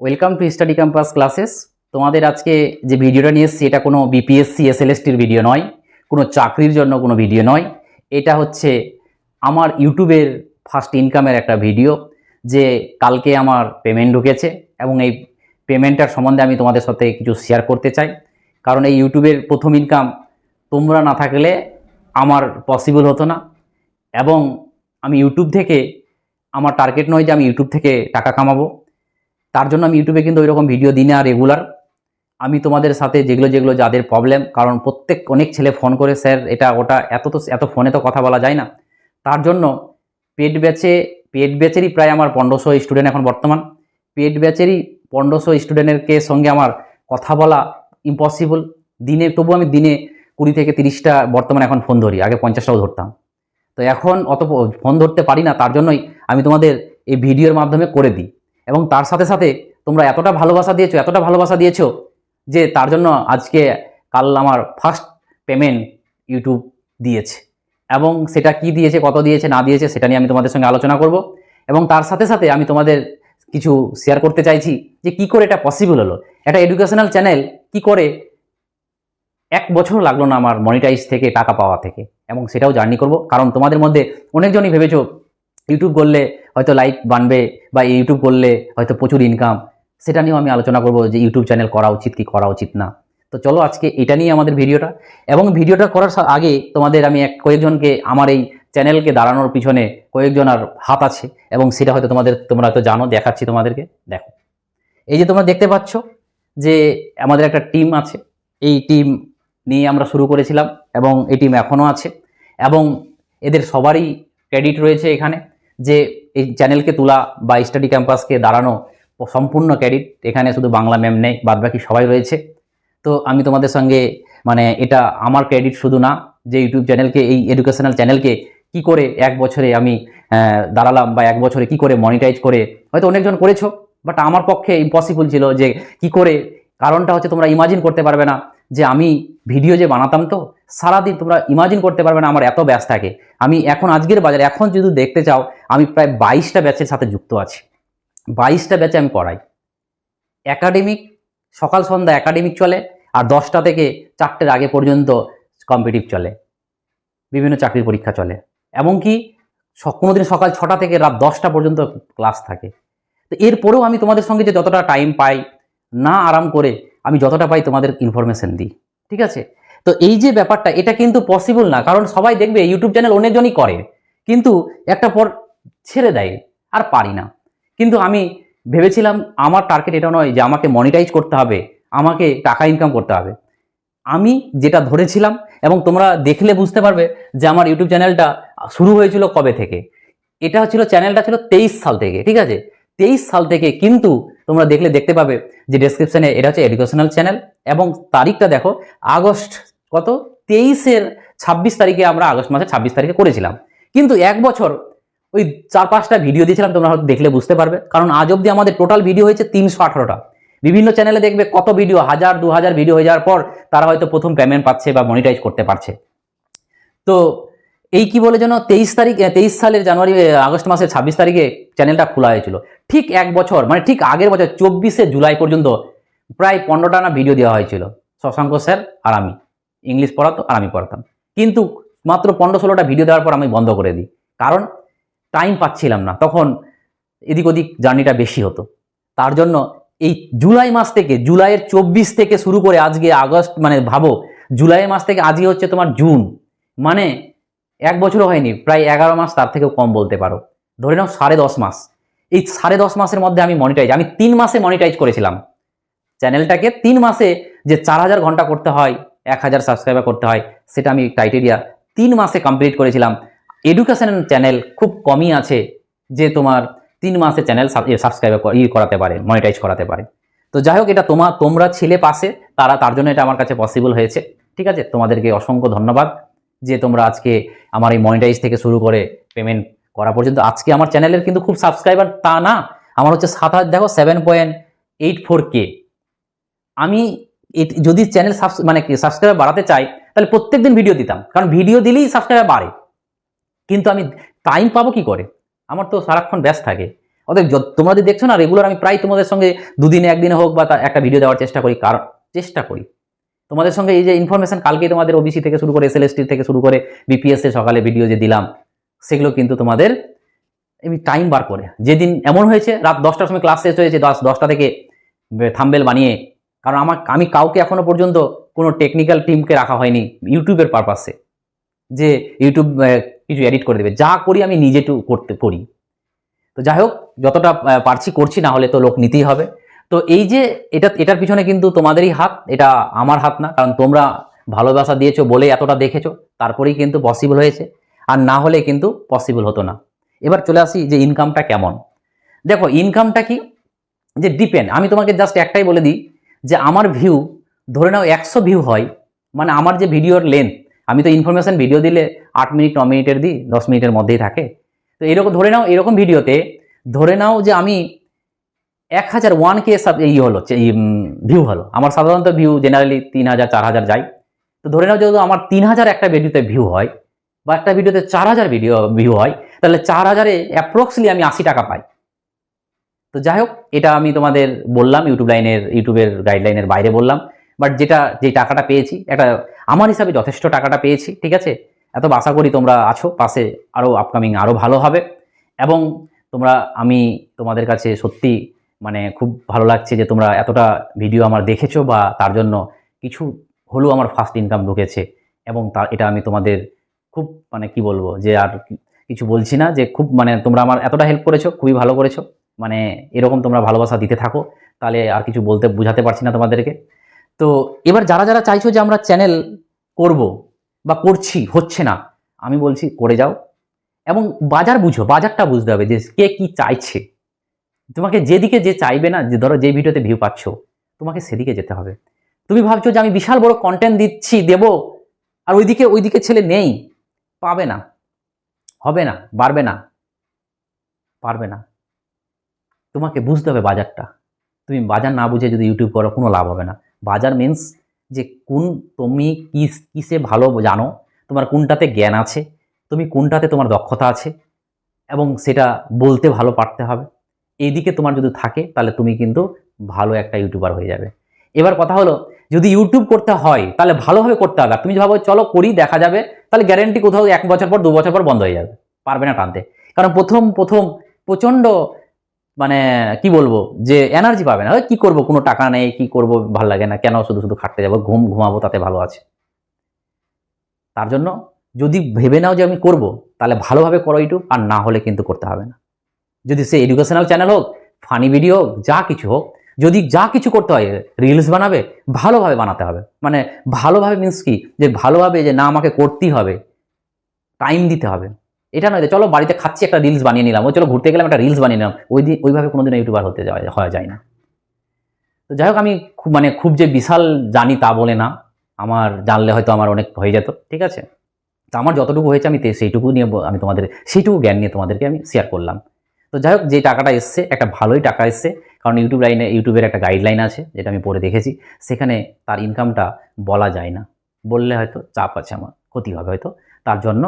Welcome to study campus classes তোমাদের আজকে যে ভিডিওটা নিয়ে এসেছি, এটা কোনো বিপিএসসি এসএলএসটির ভিডিও নয়, কোনো চাকরির জন্য কোনো ভিডিও নয়। এটা হচ্ছে আমার ইউটিউবের ফার্স্ট ইনকামের একটা ভিডিও যে কালকে আমার পেমেন্ট ঢুকেছে এবং এই পেমেন্টটার সম্বন্ধে আমি তোমাদের সাথে কিছু শেয়ার করতে চাই। কারণ এই ইউটিউবের প্রথম ইনকাম তোমরা না থাকলে আমার পসিবল হতো না। এবং আমি ইউটিউব থেকে, আমার টার্গেট নয় যে আমি ইউটিউব থেকে টাকা কামাবো। তার জন্য আমি ইউটিউবে কিন্তু ওইরকম ভিডিও দিই না রেগুলার আমি তোমাদের সাথে যেগুলো যেগুলো যাদের প্রবলেম কারণ প্রত্যেক, অনেক ছেলে ফোন করে, স্যার, এটা, ওটা, এত তো, এত ফোনে তো কথা বলা যায় না। তার জন্য পেড ব্যাচে পেড ব্যাচেরই প্রায় আমার পনেরোশো স্টুডেন্ট এখন বর্তমান। পেড ব্যাচেরই পনেরোশো স্টুডেন্টেরকে সঙ্গে আমার কথা বলা ইম্পসিবল দিনে, তবু আমি দিনে কুড়ি থেকে তিরিশটা বর্তমানে এখন ফোন ধরি, আগে পঞ্চাশটাও ধরতাম। তো এখন অত ফোন ধরতে পারি না, তার জন্যই আমি তোমাদের এই ভিডিওর মাধ্যমে করে দিই। এবং তার সাথে সাথে তোমরা এতটা ভালোবাসা দিয়েছ, এতটা ভালোবাসা দিয়েছ যে তার জন্য আজকে কাল আমার ফার্স্ট পেমেন্ট ইউটিউব দিয়েছে। এবং সেটা কি দিয়েছে, কত দিয়েছে, না দিয়েছে, সেটা নিয়ে আমি তোমাদের সঙ্গে আলোচনা করব। এবং তার সাথে সাথে আমি তোমাদের কিছু শেয়ার করতে চাইছি যে কি করে এটা পসিবল হলো। একটা এডুকেশনাল চ্যানেল কি করে এক বছর লাগল না আমার মনিটাইজ থেকে, টাকা পাওয়া থেকে। এবং সেটাও জার্নি করব। কারণ তোমাদের মধ্যে অনেকজনই ভেবেছো ইউটিউব করলে হয়তো লাইক বানবে বা ইউটিউব করলে হয়তো প্রচুর ইনকাম সেটা নিয়েও আমি আলোচনা করব যে ইউটিউব চ্যানেল করা উচিত কি করা উচিত না। তো চলো আজকে এটা নিয়ে আমাদের ভিডিওটা। এবং ভিডিওটা করার আগে তোমাদের আমি এক কয়েকজনকে আমার এই চ্যানেলকে দাঁড়ানোর পিছনে কয়েকজন আর হাত আছে। এবং সেটা হয়তো তোমাদের, তোমরা হয়তো জানো, দেখাচ্ছি তোমাদেরকে। দেখো। এই যে তোমরা দেখতে পাচ্ছ যে আমাদের একটা টিম আছে। এই টিম নিয়ে আমরা শুরু করেছিলাম এবং এই টিম এখনও আছে। এবং এদের সবারই ক্রেডিট রয়েছে এখানে যে এই চ্যানেলকে তোলা বা স্টাডি ক্যাম্পাসকে দাঁড়ানো সম্পূর্ণ ক্রেডিট এখানে শুধু বাংলা ম্যাম নেই, বাদবাকি সবাই রয়েছে। তো আমি তোমাদের সঙ্গে মানে এটা আমার ক্রেডিট শুধু না, যে ইউটিউব চ্যানেলকে এই এডুকেশনাল চ্যানেলকে কি করে এক বছরে আমি দাঁড়ালাম বা এক বছরে কি করে মনিটাইজ করে, হয়তো অনেকজন করেছ বাট আমার পক্ষে ইম্পসিবল ছিল যে কি করে, কারণটা হচ্ছে তোমরা ইমাজিন করতে পারবে না যে আমি ভিডিও যে বানাতাম তো, সারাদিন তোমরা ইমাজিন করতে পারবে না আমার এত ব্যাস থাকে আমি এখন আজকের বাজারে, এখন যদি দেখতে চাও, আমি প্রায় বাইশটা ব্যাচের সাথে যুক্ত আছি। বাইশটা ব্যাচে আমি পড়াই। একাডেমিক সকাল, সন্ধ্যা একাডেমিক চলে, আর দশটা থেকে চারটের আগে পর্যন্ত কম্পিটিভ চলে। বিভিন্ন চাকরির পরীক্ষা চলে। এমনকি স- কোনোদিন সকাল ছটা থেকে রাত দশটা পর্যন্ত ক্লাস থাকে। তো এরপরেও আমি তোমাদের সঙ্গে যে যতটা টাইম পাই, না আরাম করে আমি যতটা পাই তোমাদের ইনফরমেশন দিই। ঠিক আছে? তো এই যে ব্যাপারটা, এটা কিন্তু পসিবল না। কারণ সবাই দেখবে ইউটিউব চ্যানেল অনেকজনই করে। কিন্তু একটা পর ছেড়ে দেয়, আর পারি না। কিন্তু আমি ভেবেছিলাম, আমার টার্গেট এটা নয় যে আমাকে মনিটাইজ করতে হবে, আমাকে টাকা ইনকাম করতে হবে। আমি যেটা ধরেছিলাম, এবং তোমরা দেখলে বুঝতে পারবে যে আমার ইউটিউব চ্যানেলটা শুরু হয়েছিল কবে থেকে। এটা হচ্ছিল চ্যানেলটা ছিল তেইশ সাল থেকে, ঠিক আছে? তেইশ সাল থেকে কিন্তু তোমরা দেখলে দেখতে পাবে যে ডেসক্রিপশনে এটা হচ্ছে এডুকেশনাল চ্যানেল এবং তারিখটা দেখো, আগস্ট কত? তেইশের ছাব্বিশ তারিখে আমরা আগস্ট মাসের ছাব্বিশ তারিখে করেছিলাম। কিন্তু এক বছর ওই চার পাঁচটা ভিডিও দিয়েছিলাম, তোমরা হয়তো দেখলে বুঝতে পারবে। কারণ আজ অবধি আমাদের টোটাল ভিডিও হয়েছে তিনশো আঠারোটা। বিভিন্ন চ্যানেলে দেখবে কত ভিডিও হাজার, দু হাজার ভিডিও হয়ে যাওয়ার পর তারা হয়তো প্রথম পেমেন্ট পাচ্ছে বা মনিটাইজ করতে পারছে। তো এই কি বলে যেন তেইশ তারিখ তেইশ সালের জানুয়ারি আগস্ট মাসের ছাব্বিশ তারিখে চ্যানেলটা খোলা হয়েছিল। ঠিক এক বছর মানে ঠিক আগের বছর, চব্বিশে জুলাই পর্যন্ত প্রায় পনেরোটা না ভিডিও দেওয়া হয়েছিল। শশাঙ্ক স্যার আর আমি। ইংলিশ পড়াতো আর আমি পড়াতাম। কিন্তু মাত্র পনেরো ষোলোটা ভিডিও দেওয়ার পর আমি বন্ধ করে দিই। কারণ টাইম পাচ্ছিলাম না। তখন এদিক ওদিক জার্নিটা বেশি হতো। তার জন্য এই জুলাই মাস থেকে, জুলাইয়ের চব্বিশ থেকে শুরু করে আজকে আগস্ট মানে ভাবো, জুলাই মাস থেকে আজকে হচ্ছে তোমার জুন। মানে এক বছরও হয়নি, প্রায় এগারো মাস তার থেকেও কম বলতে পারো। ধরে নাও সাড়ে দশ মাস। এই সাড়ে দশ মাসের মধ্যে আমি মনিটাইজ আমি তিন মাসে মনিটাইজ করেছিলাম। চ্যানেলটাকে তিন মাসে যে চার হাজার ঘণ্টা করতে হয়, এক হাজার সাবস্ক্রাইবার করতে হয়, সেটা আমি ক্রাইটেরিয়া তিন মাসে কমপ্লিট করেছিলাম। এডুকেশন চ্যানেল খুব কমই আছে যে তোমার তিন মাসে চ্যানেল সাবস্ক্রাইব ই করাতে পারে মনিটাইজ করাতে পারে। তো যাই হোক, এটা তোমার তোমরা ছেলে পাশে, তারা, তার জন্য এটা আমার কাছে পসিবল হয়েছে। ঠিক আছে? তোমাদেরকে অসংখ্য ধন্যবাদ। যে তোমরা আজকে আমার এই মনিটাইজ থেকে শুরু করে পেমেন্ট করা পর্যন্ত, আজকে আমার চ্যানেলের কিন্তু খুব সাবস্ক্রাইবার তা না। আমার হচ্ছে সাত হাজার, দেখো সেভেন পয়েন্ট এইট ফোর কে আমি যদি চ্যানেল সাবস মানে সাবস্ক্রাইবার বাড়াতে চাই, তাহলে প্রত্যেক দিন ভিডিও দিতাম। কারণ ভিডিও দিলেই সাবস্ক্রাইবার বাড়ে। কিন্তু আমি টাইম পাবো কি করে? আমার তো সারাক্ষণ ব্যস্ত থাকে। অতএব তোমরা যদি দেখছ না রেগুলার আমি প্রায় তোমাদের সঙ্গে দুদিনে, একদিনে হোক বা একটা ভিডিও দেওয়ার চেষ্টা করি, কারণ, চেষ্টা করি। তোমাদের সঙ্গে এই যে ইনফরমেশন কালকে তোমাদের ওবিসি থেকে শুরু করে এসএলএসটি থেকে শুরু করে বিপিএস এর সকালে ভিডিও যে দিলাম, সেগুলো কিন্তু তোমাদের এমনি টাইম বার করে। যেদিন এমন হয়েছে, রাত দশটার সময় ক্লাস শেষ হয়েছে, দশ দশটা থেকে থাম্বেল বানিয়ে, কারণ আমার, আমি কাউকে এখনও পর্যন্ত কোনো টেকনিক্যাল টিমকে রাখা হয়নি ইউটিউবের পারপাসে যে ইউটিউব কিছু এডিট করে দেবে। যা করি আমি নিজে করতে, করি। তো যাই হোক, যতটা পারছি করছি, না হলে তো লোক নিতেই হবে। তো এই যে এটা, এটার পিছনে কিন্তু তোমাদেরই হাত, এটা আমার হাত না, কারণ তোমরা ভালোবাসা দিয়েছ বলে এতটা দেখেছ, তারপরেই কিন্তু পসিবল হয়েছে, আর না হলে কিন্তু পসিবল হতো না। এবার চলে আসি যে ইনকামটা কেমন। দেখো ইনকামটা কি? যে ডিপেন্ড আমি তোমাকে জাস্ট একটাই বলে দিই যে আমার ভিউ ধরে নাও একশো ভিউ হয় মানে আমার যে ভিডিওর লেন্থ আমি তো ইনফরমেশন ভিডিও দিলে আট মিনিট ন মিনিটের দিই, দশ মিনিটের মধ্যেই থাকে। তো এরকম, ধরে নাও এরকম ভিডিওতে ধরে নাও যে আমি এক হাজার ওয়ান কে সাব ই হলো ভিউ হলো। আমার সাধারণত ভিউ জেনারেলি তিন হাজার, চার হাজার যায় তো ধরে নাও যেহেতু আমার তিন হাজার একটা ভিডিওতে ভিউ হয়, বা একটা ভিডিওতে চার হাজার ভিডিও ভিউ হয়, তাহলে চার হাজারে অ্যাপ্রক্সলি আমি আশি টাকা পাই। তো যাই হোক, এটা আমি তোমাদের বললাম ইউটিউব লাইনের ইউটিউবের গাইডলাইনের বাইরে বললাম। বাট যেটা, যে টাকাটা পেয়েছি, একটা, আমার হিসাবে যথেষ্ট টাকাটা পেয়েছি, ঠিক আছে? এত আশা করি তোমরা আছো, পাশে আরও আপকামিং আরও ভালো হবে। এবং তোমরা, আমি তোমাদের কাছে সত্যি মানে খুব ভালো লাগছে যে তোমরা এতটা ভিডিও আমার দেখেছ বা তার জন্য কিছু হলেও আমার ফার্স্ট ইনকাম ঢুকেছে এবং তা, এটা আমি তোমাদের খুব মানে কি বলব যে আর কিছু বলছি না যে খুব মানে তোমরা আমার এতটা হেল্প করেছ, খুবই ভালো করেছ। মানে এরকম তোমরা ভালোবাসা দিতে থাকো, তাহলে আর কিছু বলতে বোঝাতে পারছি না তোমাদেরকে। তো এবার যারা যারা চাইছো যে আমরা চ্যানেল করব বা করছি, হচ্ছে না, আমি বলছি করে যাও। এবং বাজার বুঝো, বাজারটা বুঝতে হবে যে কে কি চাইছে। তোমাকে যেদিকে যে চাইবে না, যে ধরো যে ভিডিওতে ভিউ পাচ্ছ, তোমাকে সেদিকে যেতে হবে। তুমি ভাবছ যে আমি বিশাল বড় কন্টেন্ট দিচ্ছি, দেব, আর ওইদিকে ওইদিকে ছেলে নেই, পাবে না, হবে না পারবে না পারবে না। তোমাকে বুঝতে হবে বাজারটা। তুমি বাজার না বুঝে যদি ইউটিউব করো, কোনো লাভ হবে না। বাজার মিন্স যে কোন তুমি কি কিসে ভালো জানো, তোমার কোনটাতে জ্ঞান আছে, তুমি কোনটাতে তোমার দক্ষতা আছে, এবং সেটা বলতে ভালো, পারতে হবে। এইদিকে তোমার যদি থাকে, তাহলে তুমি কিন্তু ভালো একটা ইউটিউবার হয়ে যাবে। এবার কথা হলো, যদি ইউটিউব করতে হয়, তাহলে ভালোভাবে করতে হবে। তুমি ভাবো, চলো করি, দেখা যাবে, তাহলে গ্যারেন্টি কোথাও এক বছর পর, দু বছর পর বন্ধ হয়ে যাবে। পারবে না টানতে। কারণ প্রথম প্রথম, প্রচণ্ড মানে কি বলব, যে এনার্জি পাবে না। কি করব, কোনো টাকা নেই, কি করব, ভালো লাগে না, কেন শুধু শুধু খাটতে যাব, ঘুম ঘুমাবো, তাতে ভালো আছে। তার জন্য যদি ভেবে নাও যে আমি করব, তাহলে ভালোভাবে করো ইউটিউব আর না হলে কিন্তু করতে হবে না। যদি সে এডুকেশনাল চ্যানেল হোক ফানি ভিডিও যা কিছু হোক, যদি যা কিছু করতে হয় রিলস বানাবে, ভালোভাবে বানাতে হবে। মানে ভালোভাবে মিন্স কি? যে ভালোভাবে যে না আমাকে করতেই হবে টাইম দিতে হবে। এটা নয় যে চলো বাড়িতে খাচ্ছি, একটা রিলস বানিয়ে নিলাম। ও চলো ঘুরতে গেলাম, একটা রিলস বানিয়ে নিলাম। ওই দিন ওইভাবে কোনোদিন ইউটিউবার হতে যাওয়া, হওয়া যায় না। তো যাই হোক, আমি খুব মানে খুব যে বিশাল জানি তা বলে না। আমার জানলে হয়তো আমার অনেক হয়ে যেত, ঠিক আছে? তো আমার যতটুকু হয়েছে, আমি সেইটুকু নিয়ে আমি তোমাদের, সেইটুকু জ্ঞান নিয়ে তোমাদেরকে আমি শেয়ার করলাম। তো যাই হোক, যে টাকাটা এসছে, একটা ভালোই টাকা এসছে। কারণ ইউটিউব লাইনে ইউটিউবের একটা গাইডলাইন আছে, যেটা আমি পড়ে দেখেছি। সেখানে তার ইনকামটা বলা যায় না। বললে হয়তো চাপ আছে আমার, ক্ষতি হবে হয়তো। তার জন্য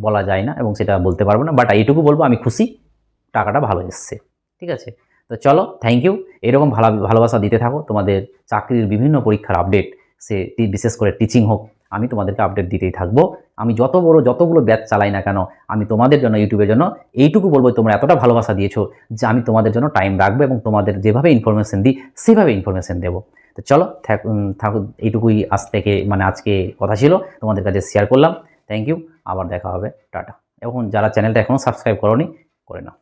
বলা যায় না এবং সেটা বলতে পারব না। বাট এইটুকু বলব, আমি খুশি, টাকাটা ভালো এসছে। ঠিক আছে? তো চলো থ্যাংক ইউ এরকম ভালো, ভালোবাসা দিতে থাকো। তোমাদের চাকরির বিভিন্ন পরীক্ষার আপডেট সে বিশেষ করে টিচিং হোক আমি তোমাদেরকে আপডেট দিতেই থাকব। আমি যত বড় যতগুলো ব্যাচ চালাই না কেন, আমি তোমাদের জন্য ইউটিউবের জন্য এইটুকু বলব তোমরা এতটা ভালোবাসা দিয়েছ যে আমি তোমাদের জন্য টাইম রাখব এবং তোমাদের যেভাবে ইনফরমেশন দিই, সেভাবে ইনফরমেশন দেবো। তো চলো, থাক- এইটুকুই আজ থেকে মানে আজকে কথা ছিল, তোমাদের কাছে শেয়ার করলাম। থ্যাংক ইউ আবার দেখা হবে, টাটা। এবং যারা চ্যানেলটা এখনও সাবস্ক্রাইব করোনি, করে নাও।